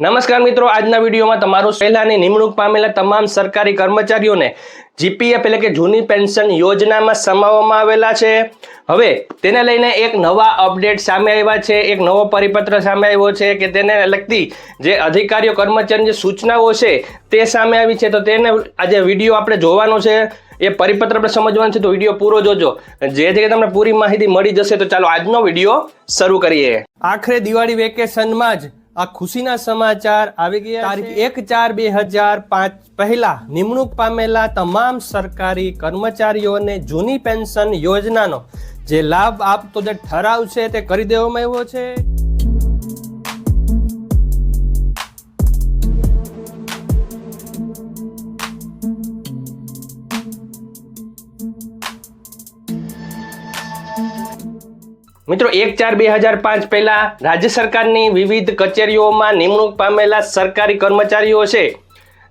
નમસ્કાર મિત્રો, આજના વિડીયોમાં તમારું પહેલાની નિમણૂક પામેલા તમામ સરકારી કર્મચારીઓને જીપીએફ એટલે કે જૂની પેન્શન યોજનામાં સમાવવામાં આવેલા છે. હવે તેને લઈને એક નવા અપડેટ સામે આવ્યા છે, એક નવો પરિપત્ર સામે આવ્યો છે કે તેને લગતી જે અધિકારીઓ કર્મચારીની જે સૂચનાઓ છે તે સામે આવી છે. તો તેને આજે વીડિયો આપણે જોવાનો છે. એ પરિપત્ર આપણે સમજવાનું છે, તો વીડિયો પૂરો જોજો. જેથી તમને પૂરી માહિતી મળી જશે, તો ચાલો આજનો વીડિયો શરૂ કરીએ. આખરે દિવાળી વેકેશનમાં જ આ ખુશીના સમાચાર આવી ગયા તારીખ એક ચાર બે હજાર પાંચ પહેલા નિમણૂક પામેલા તમામ સરકારી કર્મચારીઓને જૂની પેન્શન યોજનાનો જે લાભ આપતો જે ઠરાવ છે તે કરી દેવામાં આવ્યો છે. મિત્રો, એક ચાર બે હજાર પાંચ પહેલા રાજ્ય સરકારની વિવિધ કચેરીઓમાં નિમણૂક પામેલા સરકારી કર્મચારીઓ છે.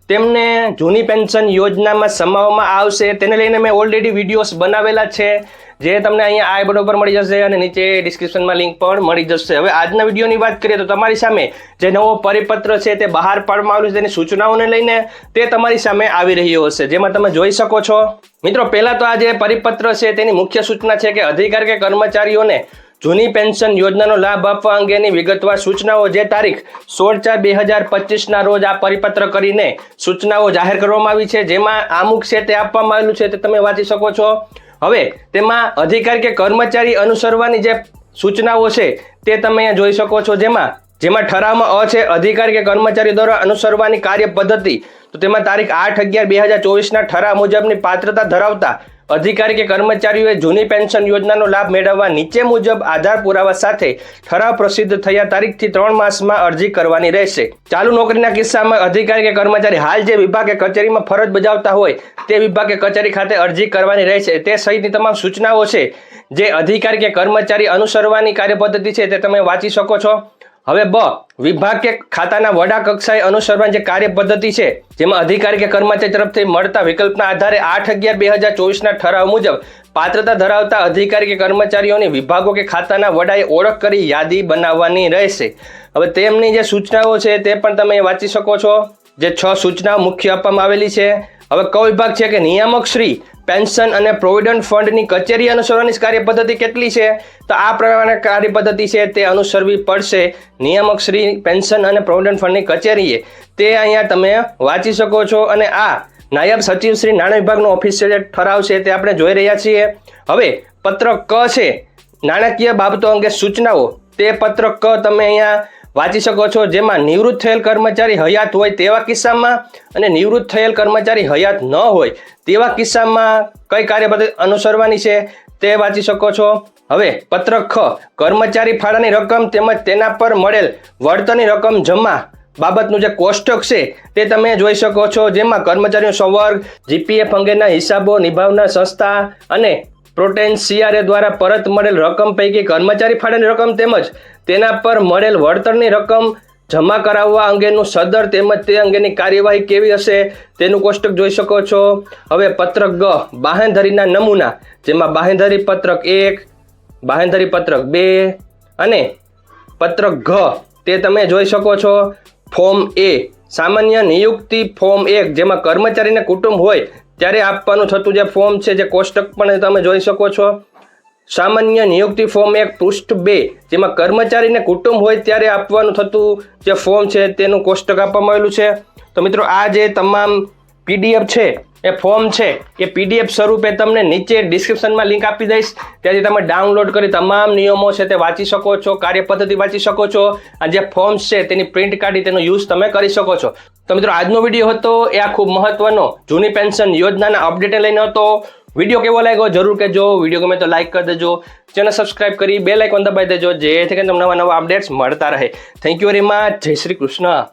તેમને જૂની પેન્શન યોજનામાં સમાવવામાં આવશે. તેને લઈને મેં ઓલરેડી વિડીયોઝ બનાવેલા છે. જે તમને અહીંયા આ પર મળી જશે અને નીચે ડિસ્ક્રિપ્શનમાં લિંક પણ મળી જશે. હવે આજના વિડીયોની વાત કરીએ તો તમારી સામે જે નવો પરિપત્ર છે તે બહાર પાડવામાં આવ્યું છે. તેની સૂચનાઓને લઈને તે તમારી સામે આવી રહ્યો હશે. જેમાં તમે જોઈ શકો છો. મિત્રો, પહેલાં તો આ જે પરિપત્ર છે તેની મુખ્ય સૂચના છે કે અધિકાર કે કર્મચારીઓને જૂની પેન્શન યોજનાનો લાભ આપવા અંગેની વિગતવાર સૂચનાઓ જે તારીખ સોળ ચાર બે હજાર પચીસના રોજ આ પરિપત્ર કરીને સૂચનાઓ જાહેર કરવામાં આવી છે, જેમાં અમુક છે તે આપવામાં આવેલું છે તે તમે વાંચી શકો છો. હવે તેમાં અધિકારી કે કર્મચારી અનુસરવાની જે સૂચનાઓ છે તે તમે અહીંયા જોઈ શકો છો જેમાં જેમાં ઠરાવમાં અ છે અધિકારી કે કર્મચારી દ્વારા અનુસરવાની કાર્ય પદ્ધતિ તો તેમાં તારીખ આઠ અગિયાર બે હજાર ચોવીસના ઠરાવ મુજબની પાત્રતા ધરાવતા અધિકારી કે કર્મચારીઓએ જૂની પેન્શન યોજનાનો લાભ મેળવવા નીચે મુજબ આધાર પુરાવા સાથે ઠરાવ પ્રસિદ્ધ થયા તારીખથી ત્રણ માસમાં અરજી કરવાની રહેશે. ચાલુ નોકરીના કિસ્સામાં અધિકારી કે કર્મચારી હાલ જે વિભાગ કે કચેરીમાં ફરજ બજાવતા હોય તે વિભાગ કે કચેરી ખાતે અરજી કરવાની રહેશે. તે સહિતની તમામ સૂચનાઓ છે જે અધિકારી કે કર્મચારી અનુસરવાની કાર્યપદ્ધતિ છે તે તમે વાંચી શકો છો. હવે બ, વિભાગ કે ખાતાના વડા કક્ષાએ અનુસરવાની જે કાર્ય પદ્ધતિ છે, જેમાં અધિકારી કે કર્મચારી તરફથી મળતા વિકલ્પના આધારે આઠ અગિયાર બે હજાર ચોવીસના ઠરાવ મુજબ પાત્રતા ધરાવતા અધિકારી કે કર્મચારીઓની વિભાગો કે ખાતાના વડાએ ઓળખ કરી યાદી બનાવવાની રહેશે. હવે તેમની જે સૂચનાઓ છે તે પણ તમે વાંચી શકો છો. જે છ સૂચનાઓ મુખ્ય આપવામાં આવેલી છે. હવે ક વિભાગ છે કે નિયામક શ્રી, પેન્શન અને પ્રોવિડન્ટ ફંડની કચેરી અનુસરવાની કાર્યપદ્ધતિ કેટલી છે? તો આ પ્રમાણે કાર્યપદ્ધતિ છે તે અનુસરવી પડશે નિયામક શ્રી, પેન્શન અને પ્રોવિડન્ટ ફંડની કચેરીએ. તે અહીંયા તમે વાંચી શકો છો અને આ નાયબ સચિવ શ્રી નાણાં વિભાગનો ઓફિસિયલ ઠરાવ છે તે આપણે જોઈ રહ્યા છીએ. હવે પત્ર ક છે. નાણાકીય બાબતો અંગે સૂચનાઓ. તે પત્ર ક તમે અહીંયા વાંચી શકો છો, જેમાં નિવૃત્ત થયેલ કર્મચારી હયાત હોય તેવા કિસ્સામાં અને નિવૃત્ત થયેલ કર્મચારી હયાત ન હોય તેવા કિસ્સામાં કઈ કાર્યપદ્ધતિ અનુસરવાની છે તે વાંચી શકો છો. હવે પત્રક ખ, કર્મચારી ફાળાની રકમ તેમજ તેના પર મળેલ વળતરની રકમ જમા બાબતનું જે કોષ્ટક છે તે તમે જોઈ શકો છો, જેમાં કર્મચારીનો સંવર્ગ, જીપીએફ અંગેના હિસાબો, નિભાવનાર સંસ્થા અને પ્રોટેન સીઆરએ દ્વારા પરત મળેલ રકમ પૈકી કર્મચારી ફાળાની રકમ તેમજ તેના પર મળેલ વળતરની રકમ જમા કરાવવા અંગેનું સદર તેમજ તે અંગેની કાર્યવાહી કેવી હશે તેનું કોષ્ટક જોઈ શકો છો. હવે પત્રક ગ, બાહેંધરીના નમૂના, જેમાં બાહેંધરી પત્રક એક, બાહેંધરી પત્રક બે અને પત્રક ઘ, તે તમે જોઈ શકો છો. ફોર્મ એ, સામાન્ય નિયુક્તિ ફોર્મ એક, જેમાં કર્મચારીને કુટુંબ હોય ત્યારે આપવાનું થતું જે ફોર્મ છે, જે કોષ્ટક પણ તમે જોઈ શકો છો. સામાન્ય નિયુક્તિ ફોર્મ એક પૃષ્ઠ બે, જેમાં કર્મચારીને કુટુંબ હોય ત્યારે આપવાનું થતું જે ફોર્મ છે, તેનું કોષ્ટક આપવામાં આવેલું છે. તો મિત્રો, આ જે તમામ પીડીએફ છે એ ફોર્મ છે, એ પીડીએફ સ્વરૂપે તમને નીચે ડિસ્ક્રિપ્શનમાં લિંક આપી દઈશ. ત્યાંથી તમે ડાઉનલોડ કરી તમામ નિયમો છે તે વાંચી શકો છો કાર્યપદ્ધતિ વાંચી શકો છો આ જે ફોર્મ્સ છે તેની પ્રિન્ટ કાઢી તેનો યુઝ તમે કરી શકો છો. તો મિત્રો, આજનો વીડિયો હતો, એ આ ખૂબ મહત્વનો. જૂની પેન્શન યોજનાના અપડેટને લઈને હતો. વીડિયો કેવો લાગ્યો? જરૂર કહેજો. વીડિયો ગમે તો લાઈક કરી દેજો. ચેનલ સબસ્ક્રાઇબ કરી બે લાઇકન દબાવી દેજો, જેથી કરીને તમને નવા નવા અપડેટ્સ મળતા રહે. થેન્ક યુ વેરી મચ જય શ્રી કૃષ્ણ.